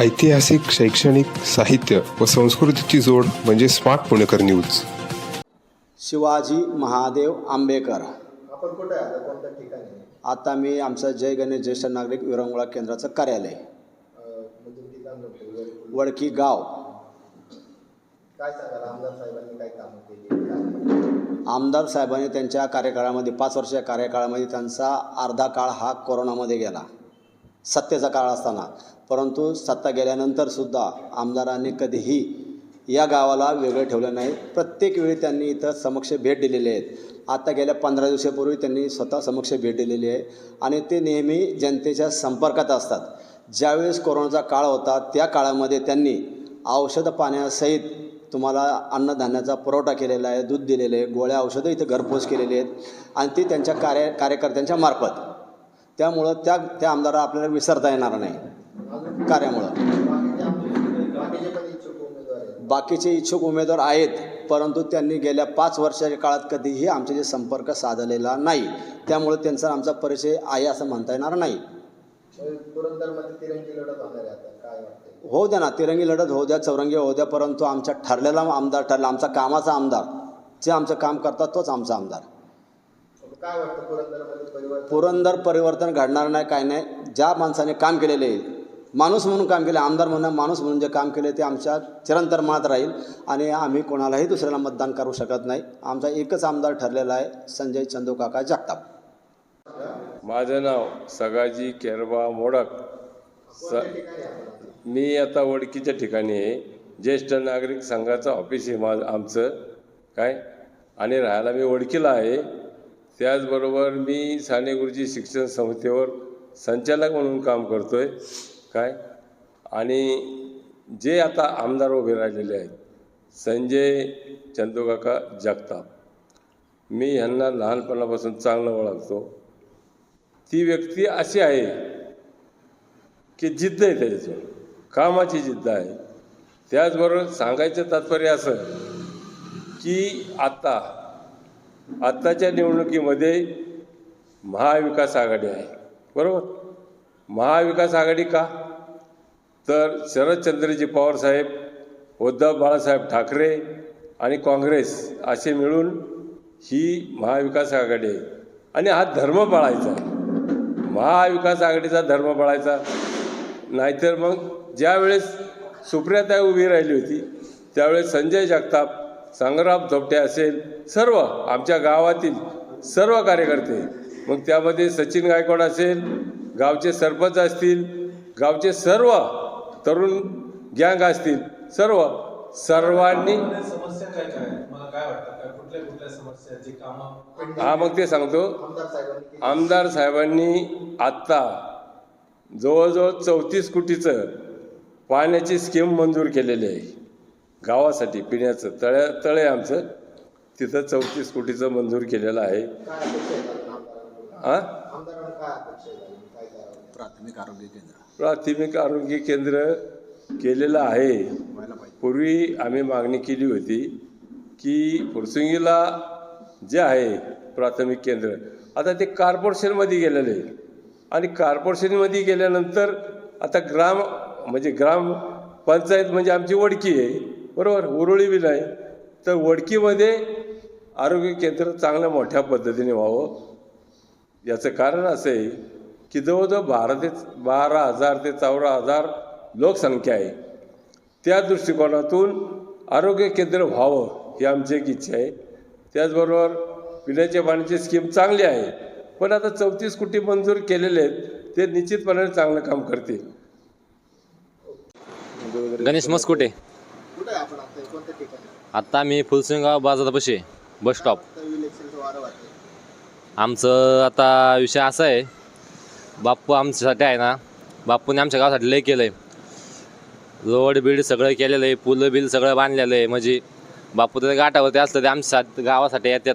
ऐतिहासिक शैक्षणिक साहित्य व संस्कृतीची जोड म्हणजे स्मार्ट पुणेकर न्यूज. शिवाजी महादेव आंबेकर आपण कुठे आता कोणत्या ठिकाणी? आहे? आता मी आमचं जय गणेश ज्येष्ठ नागरिक विरंगुळा केंद्राचं कार्यालय. अं, म्हणजे. वडकी गाव. काय सांगाल? आमदार साहेबांनी काय कामं केली काय? आमदार साहेबांनी त्यांच्या कार्यकाळामध्ये पाच वर्षाच्या कार्यकाळामध्ये त्यांचा अर्धा काळ हा कोरोनामध्ये गेला. सत्तेचा काळ असताना. परंतु सत्ता गेल्यानंतर सुद्धा आमदारांनी कधीही या गावाला वेगळं ठेवलं नाही. प्रत्येक वेळी त्यांनी इथं समक्ष भेट दिलेली आहेत. आता गेल्या पंधरा दिवसापूर्वी त्यांनी स्वतः समक्ष भेट दिलेली आहे. आणि ते नेहमी जनतेच्या संपर्कात असतात. ज्यावेळेस कोरोनाचा काळ होता त्या काळामध्ये त्यांनी औषध पाण्यासहित तुम्हाला अन्नधान्याचा पुरवठा केलेला आहे दूध दिलेलं आहे गोळ्या औषधं इथं घरपोच केलेली आहेत. आणि ती त्यांच्या कार्य कार्यकर्त्यांच्या मार्फत. त्यामुळं त्या त्या आमदाराला आपल्याला विसरता येणार नाही. कार्यामुळं. बाकीचे इच्छुक उमेदवार आहेत परंतु त्यांनी गेल्या पाच वर्षाच्या काळात कधीही आमच्याशी संपर्क साधलेला नाही त्यामुळे त्यांचा आमचा परिचय आहे असं म्हणता येणार नाही. हो होऊ द्या ना तिरंगी लढत होऊ द्या चौरंगी होऊ द्या परंतु आमच्या ठरलेला आमदार ठरला आमचा कामाचा आमदार जे आमचं काम करतात तोच आमचा आमदार. काय वाटतं पुरंदरमध्ये परिवर्तन? पुरंदर परिवर्तन घडणार नाही काय नाही. ज्या माणसाने काम केलेले आहे माणूस म्हणून काम केले आमदार म्हणून माणूस म्हणून जे काम केले ते आमच्या चिरंतर मनात राहील. आणि आम्ही कोणालाही दुसऱ्याला मतदान करू शकत नाही. आमचा एकच आमदार ठरलेला आहे संजय चंदू काका जगताप. माझं नाव सगाजी केरबा मोडक. स मी आता वडकीच्या ठिकाणी आहे. ज्येष्ठ नागरिक संघाचं ऑफिस आहे माझं आमचं. काय? आणि राहायला मी वडकीला आहे. त्याचबरोबर मी साने गुरुजी शिक्षण संस्थेवर संचालक म्हणून काम करतो आहे काय? आणि जे आता आमदार उभे राहिलेले आहेत संजय चंदूकाका जगताप. मी ह्यांना लहानपणापासून चांगलं ओळखतो. ती व्यक्ती अशी आहे की जिद्द आहे त्याच्याजवळ कामाची जिद्द आहे. त्याचबरोबर सांगायचं तात्पर्य असं की आत्ता आत्ताच्या निवडणुकीमध्ये महाविकास आघाडी आहे. बरोबर? महाविकास आघाडी का? तर शरदचंद्रजी पवार साहेब उद्धव बाळासाहेब ठाकरे आणि काँग्रेस असे मिळून ही महाविकास आघाडी आहे. आणि हा धर्म पाळायचा महाविकास आघाडीचा धर्म पाळायचा. नाहीतर मग ज्यावेळेस सुप्रियाताई उभी राहिली होती त्यावेळेस संजय जगताप संग्राम थोपटे असेल सर्व आमच्या गावातील सर्व कार्यकर्ते. मग त्यामध्ये सचिन गायकवाड असेल गावचे सरपंच असतील गावचे सर्व तरुण गँग असतील सर्व सर्वांनी हा मग ते सांगतो. आमदार साहेबांनी आमदार साहेबांनी आत्ता जवळजवळ चौतीस कोटीचं पाण्याची स्कीम मंजूर केलेली आहे. गावासाठी पिण्याचं तळ्या तळे आमचं. तिथं चौतीस कोटीचं मंजूर केलेलं आहे. हा प्राथमिक आरोग्य केंद्र. प्राथमिक आरोग्य केंद्र केलेलं आहे. पूर्वी आम्ही मागणी केली होती की फुरसुंगीला जे आहे प्राथमिक केंद्र आता ते कॉर्पोरेशनमध्ये गेलेलं. आहे आणि कॉर्पोरेशनमध्ये गेल्यानंतर आता ग्राम म्हणजे ग्राम पंचायत म्हणजे आमची वडकी आहे. बरोबर? उरुळी बी नाही. तर वडकीमध्ये आरोग्य केंद्र चांगल्या मोठ्या पद्धतीने व्हावं. याचं कारण असं आहे की जवळजवळ बारा ते बारा हजार ते चौदा हजार लोकसंख्या आहे. त्या दृष्टिकोनातून आरोग्य केंद्र व्हावं ही आमची एक इच्छा आहे. त्याचबरोबर पिण्याच्या पाण्याची स्कीम चांगली आहे. पण आता चौतीस कोटी मंजूर केलेले आहेत ते निश्चितपणाने चांगलं काम करतील. गणेश मस्कुटे कुठे आहे आपण आता? कोणत्या ठिकाणी? आत्ता मी फुलसिंगाव बाजारापाशी बस स्टॉप. आता इलेक्शनचं वारं वाटतंय आमचं आता विषय असा आहे बाप्पू आमच्यासाठी आहे ना बाप्पूने आमच्या गावासाठी लय केलं आहे रोड बीड सगळं केलेलं आहे पुलं बिल सगळं बांधलेलं आहे म्हणजे बाप्पू तर गाठावरती असलं ते आमच्या गावासाठी येतात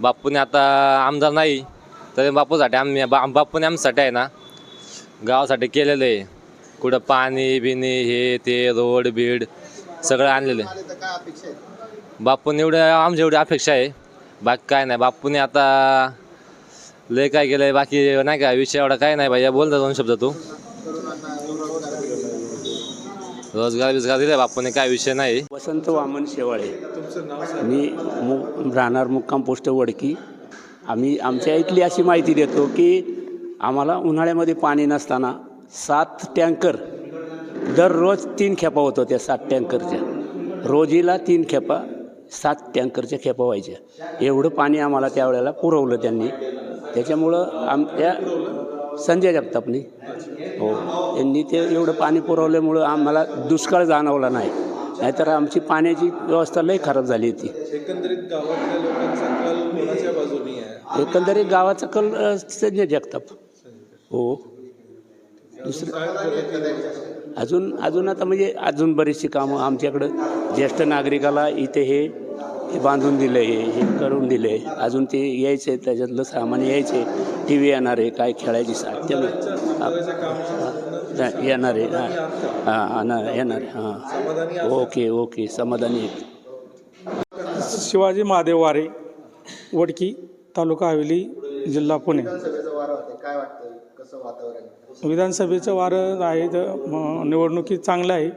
बाप्पूने आता आमदार नाही तर बापूसाठी आम्ही बा बाप्पूने आमच्यासाठी आहे ना गावासाठी केलेलं आहे. कुठं पाणी बिणी हे ते रोड बीड सगळं आणलेलं आहे. आले तर काय अपेक्षा आहेत बापूने एवढं आमची एवढी अपेक्षा आहे. बाकी काय नाही बापूने आता लय काय केलंय बाकी नाही का विषय एवढा काय नाही भैया बोलता दोन शब्द तू. तरुणांना रोजगार रोजगार बिजगार दिले बापूने काय विषय नाही. वसंत वामन शेवाळे. तुमचं नाव सांगा मी मु राहणार मुक्काम पोस्ट वडकी. आम्ही आमच्या इथली अशी माहिती देतो की आम्हाला उन्हाळ्यामध्ये पाणी नसताना सात टँकर दररोज तीन खेपा होत होत्या सात टँकरच्या. रोजीला तीन खेपा सात टँकरच्या खेपा व्हायच्या. एवढं पाणी आम्हाला त्यावेळेला पुरवलं त्यांनी. त्याच्यामुळं आमच्या संजय जगतापनी. हो. यांनी ते एवढं पाणी पुरवल्यामुळं आम्हाला दुष्काळ जाणवला नाही. नाहीतर आमची पाण्याची व्यवस्था लई खराब झाली होती. एकंदरीत गावातल्या लोकांचा कल कोणाच्या बाजूनी आहे? एकंदरीत गावाचा कल संजय जगताप. हो. दुसरं अजून अजून आता म्हणजे अजून बरीचशी कामं आमच्याकडं ज्येष्ठ नागरिकाला इथे हे हे बांधून दिलं आहे हे करून दिलं आहे अजून ते यायचे त्याच्यातलं सामान यायचे टी व्ही येणार आहे काय खेळायची आमदाराच्या कामाचं येणार आहे हां. हां येणार येणार आहे हां. ओके ओके समाधानी आहे शिवाजी महादेव वारे वडकी तालुका हवेली जिल्हा पुणे. विधानसभेचं वारं होते काय वाटतं कसं वातावरण विधानसभेचं वारं आहे तर निवडणुकीत चांगलं आहे.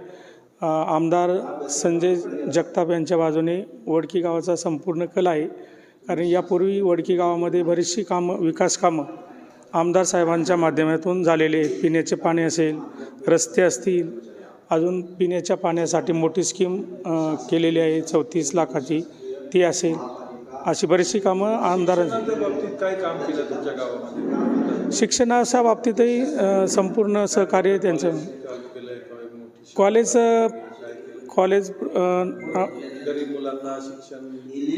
आमदार संजय जगताप यांच्या बाजूने वडकी गावाचा संपूर्ण कल आहे. कारण यापूर्वी वडकी गावामध्ये बरीचशी कामं विकास कामं आमदार साहेबांच्या माध्यमातून झालेले पिण्याचे पाणी असेल रस्ते असतील अजून पिण्याच्या पाण्यासाठी मोठी स्कीम केलेली आहे. चौतीस लाखाची ती असेल. अशी बरीचशी कामं आमदारांची काय काम केलं तुमच्या गावामध्ये? शिक्षणाच्या बाबतीतही संपूर्ण सहकार्य त्यांचं. कॉलेज कॉलेज अ, अ, गरीब मुलांना शिक्षण म्हणजे?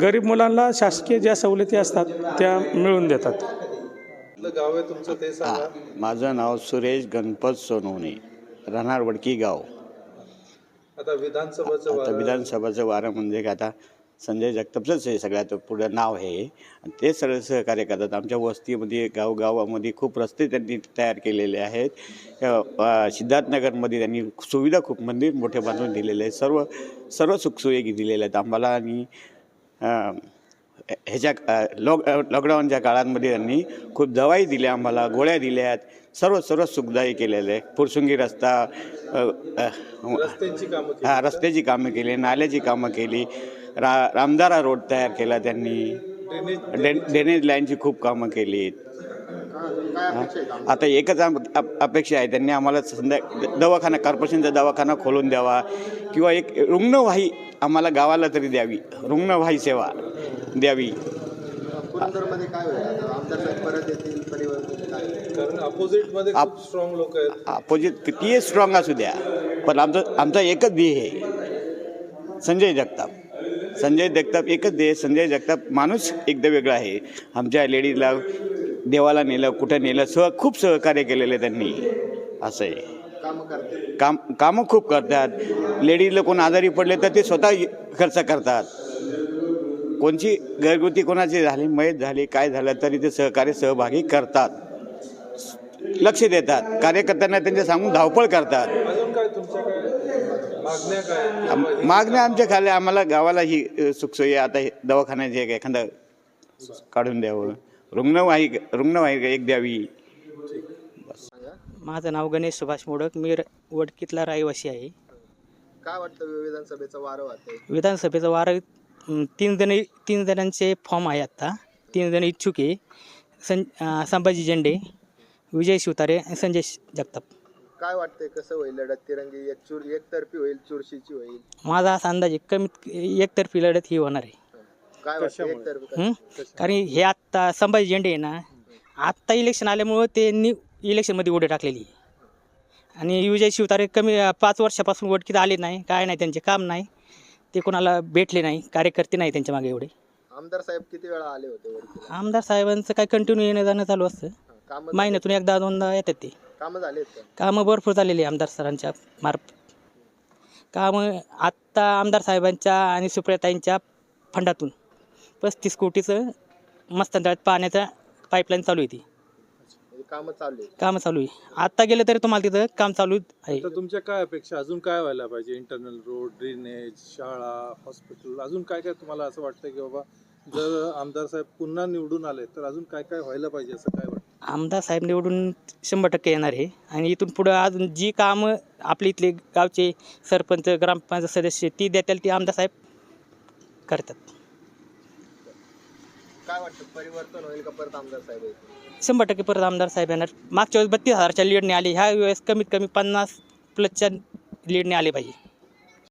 गरीब मुलांना शासकीय ज्या सवलती असतात त्या मिळवून देतात. कुठलं गाव आहे तुमचं ते सांगा? माझं नाव सुरेश गणपत सोनवणे राहणार वडकी गाव. आता विधानसभेचं आता वारं विधानसभाचं वारं म्हणजे काय आता संजय जगतापचंच आहे सगळ्यात पुढं नाव आहे. आणि ते सगळं सहकार्य करतात. आमच्या वस्तीमध्ये गावगावामध्ये खूप रस्ते त्यांनी तयार केलेले आहेत. सिद्धार्थनगरमध्ये त्यांनी सुविधा खूप मंदिर मोठे बांधून दिलेले आहेत. सर्व सर्व सुखसुविधा दिलेल्या आहेत आम्हाला. आणि ह्याच्या लॉक लॉकडाऊनच्या काळांमध्ये त्यांनी खूप दवाई दिल्या आम्हाला गोळ्या दिल्या आहेत सर्व सर्व सुखदायी केलेले आहे फुरसुंगी रस्ता हा रस्त्याची कामं केली नाल्याची कामं केली. रा रामदारा रोड तयार केला त्यांनी. डे ड्रेनेज लाईनची खूप कामं केलीत. आता एकच अपेक्षा आहे. त्यांनी आम्हाला संध्या दवाखाना कॉर्पोरेशनचा दवाखाना खोलून द्यावा किंवा एक रुग्णवाही आम्हाला गावाला तरी द्यावी. रुग्णवाही सेवा द्यावी. पुरंदरमध्ये काय होईल आता? आमदार साहेब परत येतील परिवर्तन काय कारण अपोजिटमध्ये आप- खूप स्ट्रॉंग लोक आहेत. अपोजिट कितीही स्ट्रॉंग असू द्या पण आमचं आमचा एकच ध्येय आहे. संजय जगताप. संजय जगताप एकच ध्येय संजय जगताप माणूस एकदा वेगळा आहे. आमच्या लेडीजला देवाला नेलं कुठं नेलं सह खूप सहकार्य केलेलं आहे त्यांनी. असं आहे. कामं करते. काम खूप करतात. लेडीजला कोण आजारी पडले तर ते स्वतः खर्च करतात. कोणची घरगुती कोणाची झाली मयत झाली काय झालं तरी ते सहकार्य सहभागी करतात. लक्ष देतात. कार्यकर्त्यांना त्यांचे सांगून धावपळ करतात अजून काय तुमच्या काय मागण्या आमच्या खाली आम्हाला गावाला ही सुखसोयी आता हे दवाखान्याचे एक एखादा काढून द्यावं. रुग्णवाही रुग्णवाही एक द्यावी. माझं नाव गणेश सुभाष मोडक. मी र- वडकीतला रहिवासी आहे. काय वाटतं विधानसभेचं वारं वाटतंय? विधानसभेचं वारं तीन जण तीन जणांचे फॉर्म आहे आत्ता. तीन जण इच्छुक आहे. सं संभाजी झेंडे विजय शिवतारे आणि संजय जगताप. काय वाटतंय कसं होईल? लढत तिरंगी एक चूर एकतर्फी होईल चुरशीची होईल. माझा असा अंदाज आहे कमीत एकतर्फी लढत ही होणार आहे. काय वाटतं एकतर्फी? हं? कारण हे आत्ता संभाजी झेंडे आहे ना आत्ता इलेक्शन आल्यामुळं त्यांनी इलेक्शनमध्ये उडे टाकलेली आहे. आणि विजय शिवतारे कमी पाच वर्षापासून वडकीत आले नाही काय नाही त्यांचे काम नाही ते कोणाला भेटले नाही कार्यकर्ते नाही त्यांच्या मागे एवढे. आमदार साहेब किती वेळा आले होते वरती आमदार साहेबांचं काय कंटिन्यू येणं जाणं चालू असतं. कामं महिन्यातून एकदा दोनदा येतात ते. कामं झाली आहेत का? कामं भरपूर झालेली आहे आमदार सरांच्या मार्फत. कामं आत्ता आमदार साहेबांच्या आणि सुप्रियाताईंच्या फंडातून. पस्तीस कोटीचं मस्तंतळ्यात पाण्याचा पाईपलाईन चालू आहे ती. म्हणजे कामं चालू आहेत. कामं चालू आहे. आत्ता गेलं तरी तुम्हाला तिथं काम चालू आहे. तर तुमच्या काय अपेक्षा? अजून काय व्हायला पाहिजे? इंटरनल रोड ड्रेनेज शाळा हॉस्पिटल अजून काय काय तुम्हाला असं वाटतं की बाबा जर आमदार साहेब पुन्हा निवडून आले तर अजून काय काय व्हायला पाहिजे असं काय वाटतं आमदार साहेब निवडून शंभर टक्के येणार आहे. आणि इथून पुढं अजून जी कामं आपले इथले गावचे सरपंच ग्रामपंचायत सदस्य ती देतील ती आमदार साहेब करतात. काय वाटतं परिवर्तन होईल का परत आमदार साहेब येतील? शंभर टक्के परत आमदार साहेब येणार. मागच्या वेळेस बत्तीस हजारच्या लीडने आले. ह्या वेळेस कमीत कमी पन्नास प्लसच्या लीडने आले पाहिजे.